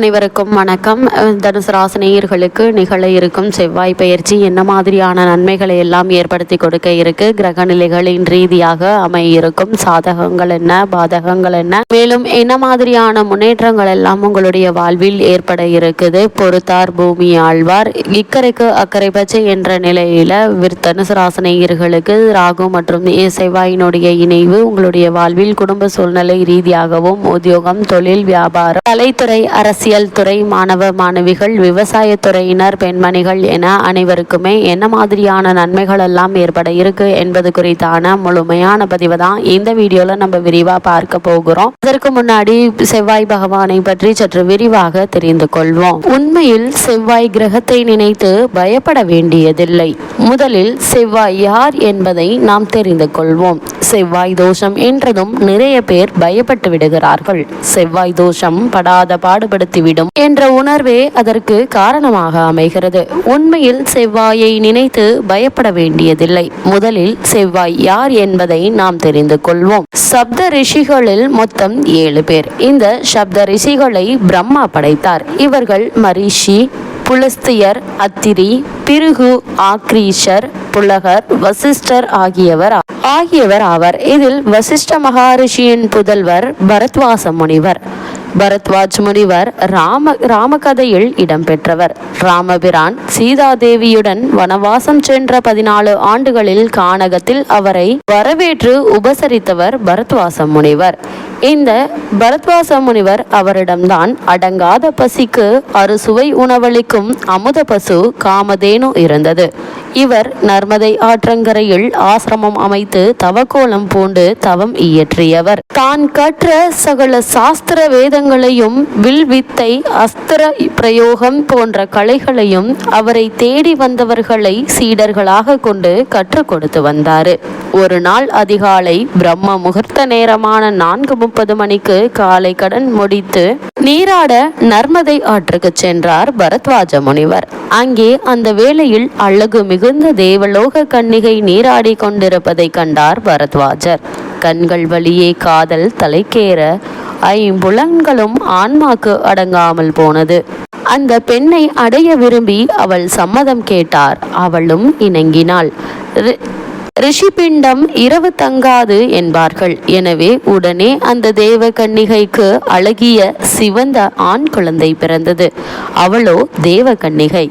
அனைவருக்கும் வணக்கம். தனுசு ராசினியர்களுக்கு நிகழ இருக்கும் செவ்வாய் பயிற்சி என்ன மாதிரியான நன்மைகளை எல்லாம் ஏற்படுத்தி கொடுக்க இருக்கு? கிரக நிலைகளின் ரீதியாக அமைய இருக்கும் சாதகங்கள் என்ன? பாதகங்கள் என்ன? மேலும் என்ன மாதிரியான முன்னேற்றங்கள் எல்லாம் உங்களுடைய வாழ்வில் ஏற்பட இருக்குது? பொறுத்தார் பூமி ஆழ்வார். இக்கரைக்கு அக்கறை பச்சை என்ற நிலையில தனுசு ராசினியர்களுக்கு ராகு மற்றும் செவ்வாயினுடைய இணைவு உங்களுடைய வாழ்வில் குடும்ப சூழ்நிலை ரீதியாகவும் உத்தியோகம் தொழில் வியாபாரம் கலைத்துறை அரசியல் துறை மாணவ மாணவிகள் விவசாயத்துறையினர் பெண்மணிகள் என அனைவருக்குமே என்ன மாதிரியான நன்மைகள் எல்லாம் ஏற்பட இருக்கு என்பது குறித்தான முழுமையான பதிவு தான் இந்த வீடியோல நம்ம விரிவா பார்க்க போகிறோம். அதற்கு முன்னாடி செவ்வாய் பகவானை பற்றி சற்று விரிவாக தெரிந்து கொள்வோம். உண்மையில் செவ்வாய் கிரகத்தை நினைத்து பயப்பட வேண்டியதில்லை. முதலில் செவ்வாய் யார் என்பதை நாம் தெரிந்து கொள்வோம். செவ்வாய் தோஷம் என்றதும் நிறைய பேர் பயப்பட்டு விடுகிறார்கள். செவ்வாய் தோஷம் படாத பாடுபடுத்தி பாடுபடுத்திவிடும் என்ற உணர்வே அதற்கு காரணமாக அமைகிறது. உண்மையில் செவ்வாயை நினைத்து பயப்பட வேண்டியதில்லை. முதலில் செவ்வாய் யார் என்பதை நாம் தெரிந்து கொள்வோம். சப்த ரிஷிகளில் மொத்தம் ஏழு பேர். இந்த சப்த ரிஷிகளை பிரம்மா படைத்தார். இவர்கள் மரிஷி புலஸ்தியர் அத்திரி பிருகு ஆக்ரீஷர் புலகர் வசிஷ்டர் ஆகியவர் ஆகியவர் ஆவர். இதில் வசிஷ்ட மகாரிஷியின் புதல்வர் பரத்வாச முனிவர். பரத்வாஜ் முனிவர் ராம ராமகதையில் இடம்பெற்றவர். ராமபிரான் சீதாதேவியுடன் வனவாசம் சென்ற பதினாலு ஆண்டுகளில் கானகத்தில் அவரை வரவேற்று உபசரித்தவர் பரத்வாச முனிவர். இந்த பரத்வாச முனிவர் அவரிடம்தான் அடங்காத பசிக்கு அறுசுவை உணவளிக்கும் அமுத பசு காமதேனு இருந்தது. இவர் நர்மதை ஆற்றங்கரையில் ஆசிரமம் அமைத்து தவக்கோலம் பூண்டு தவம் இயற்றியவர். தான் கற்ற சகல சாஸ்திர வேதங்களையும் வில் வித்தை அஸ்திர பிரயோகம் போன்ற கலைகளையும் அவரை தேடி வந்தவர்களை சீடர்களாக கொண்டு கற்றுக் கொடுத்து வந்தாரு. ஒரு நாள் அதிகாலை பிரம்ம முகூர்த்த நேரமான நான்கு முப்பது மணிக்கு காலை கடன் முடித்து நீராட நர்மதை ஆற்றுக்கு சென்றார் பரத்வாஜ முனிவர். அங்கே அந்த வேளையில் அழகு மிகுந்த தேவலோக கன்னிகை நீராடி கொண்டிருப்பதை கண்டார் பரத்வாஜர். கண்கள் வழியே காதல் தலைக்கேற ஐம்புலன்களும் ஆன்மாக்கு அடங்காமல் போனது. அந்த பெண்ணை அடைய விரும்பி அவள் சம்மதம் கேட்டார். அவளும் இணங்கினாள். ரி- ரிஷிபிண்டம் இரவு தங்காது என்பார்கள். எனவே உடனே அந்த தேவ கன்னிகைக்கு அழகிய சிவந்த ஆண் குழந்தை பிறந்தது. அவளோ தேவ கன்னிகை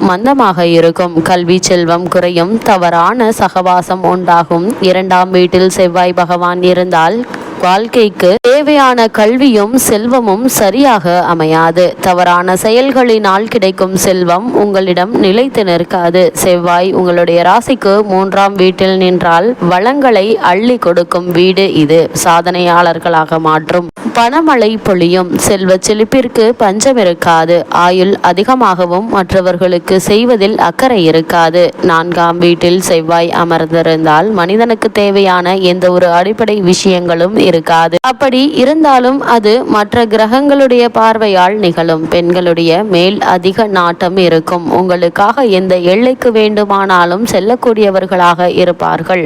மந்தமாக இருக்கும். கல்வி செல்வம் குறையும். தவறான சகவாசம் உண்டாகும். இரண்டாம் வீட்டில் செவ்வாய் பகவான் இருந்தால் வாழ்க்கைக்கு தேவையான கல்வியும் செல்வமும் சரியாக அமையாது. தவறான செயல்களினால் கிடைக்கும் செல்வம் உங்களிடம் நிலைத்து நிற்காது. செவ்வாய் உங்களுடைய ராசிக்கு மூன்றாம் வீட்டில் நின்றால் வளங்களை அள்ளி கொடுக்கும் வீடு இது. சாதனையாளர்களாக மாற்றும். பணமழை பொழியும். செல்வ செழிப்பிற்கு பஞ்சம் இருக்காது. ஆயுள் அதிகமாகவும் மற்றவர்களுக்கு செய்வதில் அக்கறை இருக்காது. நான்காம் வீட்டில் செவ்வாய் அமர்ந்திருந்தால் மனிதனுக்கு தேவையான எந்த ஒரு அடிப்படை விஷயங்களும் இருக்காது அப்படி இருந்தாலும் அது மற்ற கிரகங்களுடைய பார்வையால் நிகழும். பெண்களுடைய மேல் அதிக நாட்டம் இருக்கும். உங்களுக்காக எந்த எல்லைக்கு வேண்டுமானாலும் செல்லக்கூடியவர்களாக இருப்பார்கள்.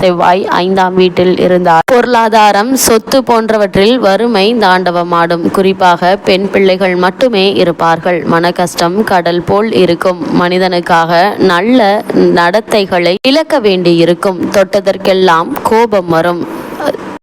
செவ்வாய் ஐந்தாம் வீட்டில் இருந்தால் பொருளாதாரம் சொத்து போன்றவற்றில் வறுமை தாண்டவமாடும். குறிப்பாக பெண் பிள்ளைகள் மட்டுமே இருப்பார்கள். மன கஷ்டம் கடல் போல் இருக்கும். மனிதனுக்காக நல்ல நடத்தைகளை இழக்க வேண்டியிருக்கும். தொட்டதற்கெல்லாம் கோபம் வரும்.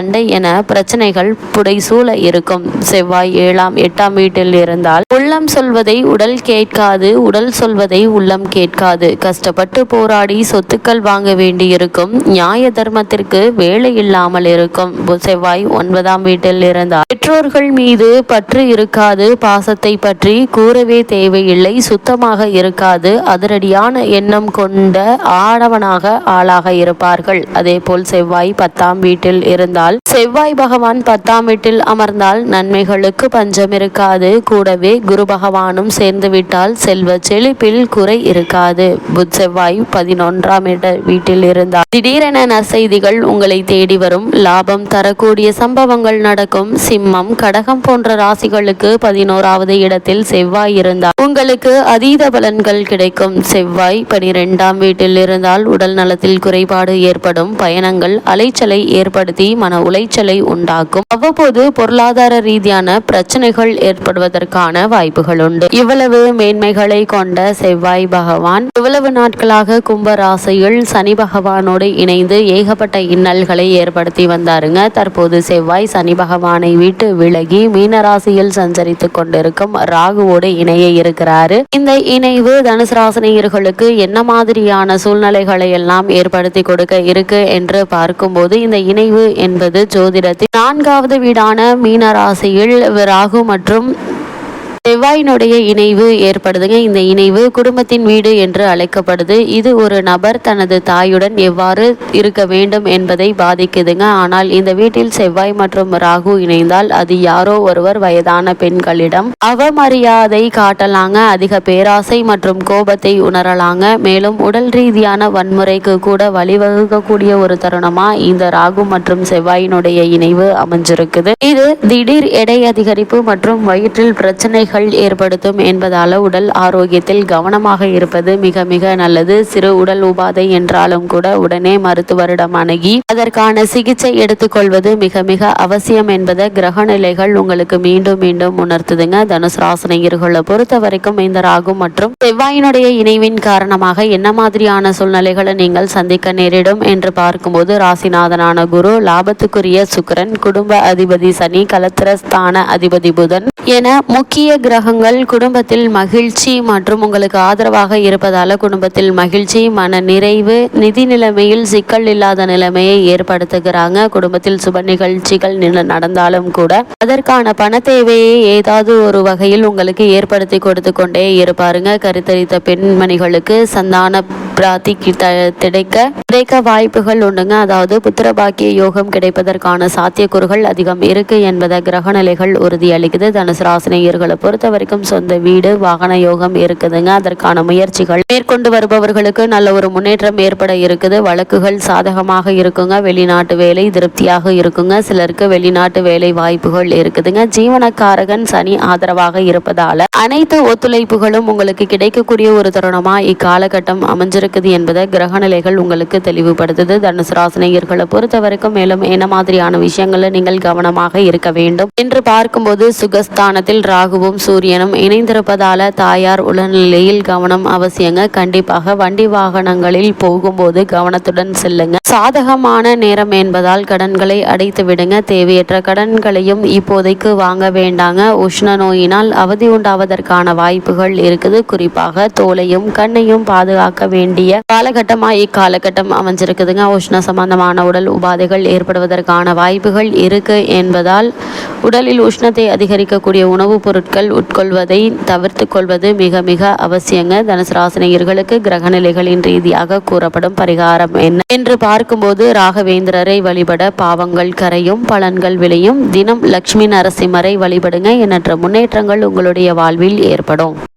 சண்டை என பிரச்சனைகள் புடைசூழ இருக்கும். செவ்வாய் ஏழாம் எட்டாம் வீட்டில் இருந்தால் உள்ளம் சொல்வதை உடல் கேட்காது உடல் சொல்வதை உள்ளம் கேட்காது. கஷ்டப்பட்டு போராடி சொத்துக்கள் வாங்க வேண்டியிருக்கும். நியாய தர்மத்திற்கு வேலை இல்லாமல் இருக்கும். செவ்வாய் ஒன்பதாம் வீட்டில் இருந்தால் பெற்றோர்கள் மீது பற்று இருக்காது. பாசத்தை பற்றி கூறவே தேவையில்லை. சுத்தமாக இருக்காது. அதிரடியான எண்ணம் கொண்ட ஆடவனாக ஆளாக இருப்பார்கள். அதேபோல் செவ்வாய் பத்தாம் வீட்டில் இருந்தால் செவ்வாய் பகவான் பத்தாம் வீட்டில் அமர்ந்தால் நன்மைகளுக்கு பஞ்சம் இருக்காது. கூடவே குரு பகவானும் சேர்ந்து விட்டால் செல்வ செழிப்பில் குறை இருக்காது. புத் செவ்வாய் பதினொன்றாம் இட வீட்டில் இருந்தால் திடீரென நற்செய்திகள் உங்களை தேடி வரும். லாபம் தரக்கூடிய சம்பவங்கள் நடக்கும். சிம்மம் கடகம் போன்ற ராசிகளுக்கு பதினோராவது இடத்தில் செவ்வாய் இருந்தால் உங்களுக்கு அதீத பலன்கள் கிடைக்கும். செவ்வாய் பனிரெண்டாம் வீட்டில் இருந்தால் உடல் நலத்தில் குறைபாடு ஏற்படும். பயணங்கள் அலைச்சலை ஏற்படுத்தி மன உளைச்சலை உண்டாக்கும். அவ்வப்போது பொருளாதார ரீதியான பிரச்சனைகள் ஏற்படுவதற்கான வாய்ப்புகள் உண்டு இவ்வளவு மேன்மைகளை கொண்ட செவ்வாய் பகவான் இவ்வளவு நாட்களாக கும்ப ராசியில் சனி பகவானோடு இணைந்து ஏகப்பட்ட இன்னல்களை ஏற்படுத்தி வந்தாருங்க. தற்போது செவ்வாய் சனி பகவானை விட்டு விலகி மீனராசியில் சஞ்சரித்து கொண்டிருக்கும் ராகுவோடு இணைய இருக்கிறாரு. இந்த இணைவு தனுசு ராசினியர்களுக்கு என்ன மாதிரியான சூழ்நிலைகளை எல்லாம் ஏற்படுத்தி கொடுக்க இருக்கு என்று பார்க்கும்போது இந்த இணைவு என்பது ஜோதிடத்தில் நான்காவது வீடான மீன ராசியில் ராகு மற்றும் செவ்வாயினுடைய இணைவு ஏற்படுதுங்க. இந்த இணைவு குடும்பத்தின் வீடு என்று அழைக்கப்படுது. இது ஒரு நபர் தனது தாயுடன் எவ்வாறு இருக்க வேண்டும் என்பதை பாதிக்குதுங்க. ஆனால் இந்த வீட்டில் செவ்வாய் மற்றும் ராகு இணைந்தால் அது யாரோ ஒருவர் வயதான பெண்களிடம் அவமரியாதை காட்டலாங்க. அதிக பேராசை மற்றும் கோபத்தை உணரலாங்க. மேலும் உடல் ரீதியான வன்முறைக்கு கூட வழிவகுக்கக்கூடிய ஒரு தருணமா இந்த ராகு மற்றும் செவ்வாயினுடைய இணைவு அமைஞ்சிருக்குது. இது திடீர் எடை அதிகரிப்பு மற்றும் வயிற்றில் பிரச்சனைகள் ஏற்படுத்தும் என்பதால உடல் ஆரோக்கியத்தில் கவனமாக இருப்பது மிக மிக நல்லது. சிறு உடல் உபாதை என்றாலும் கூட உடனே மருத்துவரிடம் அணுகி அதற்கான சிகிச்சை எடுத்துக்கொள்வது மிக மிக அவசியம் என்பதை கிரக நிலைகள் உங்களுக்கு மீண்டும் மீண்டும் உணர்த்துதுங்க. தனுஷ் ராசினியர்களை பொறுத்த வரைக்கும் இந்த ராகு மற்றும் செவ்வாயினுடைய இணைவின் காரணமாக என்ன மாதிரியான சூழ்நிலைகளை நீங்கள் சந்திக்க நேரிடும் என்று பார்க்கும்போது ராசிநாதனான குரு லாபத்துக்குரிய சுக்கரன் குடும்ப அதிபதி சனி கலத்திரஸ்தான அதிபதி புதன் என முக்கிய கிரகங்கள் குடும்பத்தில் மகிழ்ச்சி மற்றும் உங்களுக்கு ஆதரவாக இருப்பதால குடும்பத்தில் மகிழ்ச்சி மன நிறைவு நிதி நிலைமையில் சிக்கல் இல்லாத நிலைமையை ஏற்படுத்துகிறாங்க. குடும்பத்தில் சுப நிகழ்ச்சிகள் நடந்தாலும் கூட அதற்கான பண தேவையை ஏதாவது ஒரு வகையில் உங்களுக்கு ஏற்படுத்தி கொடுத்து கொண்டே இருப்பாருங்க. கருத்தரித்த பெண்மணிகளுக்கு சந்தான பிராப்தி கிட்ட- கிடைக்க கிடைக்க வாய்ப்புகள் உண்டுங்க. அதாவது புத்திர பாக்கிய யோகம் கிடைப்பதற்கான சாத்தியக்கூறுகள் அதிகம் இருக்கு என்பதை கிரக நிலைகள் உறுதியளிக்குது. தனுசு ராசினியர்களை பொறுத்த வரைக்கும் சொந்த வீடு வாகன யோகம் இருக்குதுங்க. அதற்கான முயற்சிகள் மேற்கொண்டு வருபவர்களுக்கு நல்ல ஒரு முன்னேற்றம் ஏற்பட இருக்குது. வழக்குகள் சாதகமாக இருக்குங்க. வெளிநாட்டு வேலை திருப்தியாக இருக்குங்க. சிலருக்கு வெளிநாட்டு வேலை வாய்ப்புகள் இருக்குதுங்க. ஜீவனக்காரகன் சனி ஆதரவாக இருப்பதால அனைத்து ஒத்துழைப்புகளும் உங்களுக்கு கிடைக்கக்கூடிய ஒரு தருணமா இக்காலகட்டம் இருக்குது என்பதை கிரக நிலைகள் உங்களுக்கு தெளிவுபடுத்துது. தனுசு ராசினியர்களை பொறுத்த வரைக்கும் மேலும் என்ன மாதிரியான விஷயங்கள நீங்கள் கவனமாக இருக்க வேண்டும்? என்று பார்க்கும்போது சுகஸ்தானத்தில் ராகுவும் சூரியனும் இணைந்திருப்பதால தாயார் உடல்நிலையில் கவனம் அவசியங்க. கண்டிப்பாக வண்டி வாகனங்களில் போகும்போது கவனத்துடன் செல்லுங்க. சாதகமான நேரம் என்பதால் கடன்களை அடைத்து விடுங்க. தேவையற்ற கடன்களையும் இப்போதைக்கு வாங்க வேண்டாங்க. உஷ்ண நோயினால் அவதி உண்டாவதற்கான வாய்ப்புகள் இருக்குது. குறிப்பாக தோலையும் கண்ணையும் பாதுகாக்க வேண்டிய காலகட்டமா இக்காலகட்டம் அமைஞ்சிருக்குதுங்க. உஷ்ண சம்பந்தமான உடல் உபாதைகள் ஏற்படுவதற்கான வாய்ப்புகள் இருக்கு என்பதால் உடலில் உஷ்ணத்தை அதிகரிக்கக்கூடிய உணவுப் பொருட்கள் உட்கொள்வதை தவிர்த்து கொள்வது மிக மிக அவசியங்க. தனுசு ராசினியர்களுக்கு கிரக நிலைகளின் ரீதியாக கூறப்படும் பரிகாரம் என்ன என்று பார்க்கும்போது ராகவேந்திரரை வழிபட பாவங்கள் கரையும் பலன்கள் விளையும். தினம் லக்ஷ்மி நரசிம்மரை வழிபடுங்க. எண்ணற்ற முன்னேற்றங்கள் உங்களுடைய வாழ்வில் ஏற்படும்.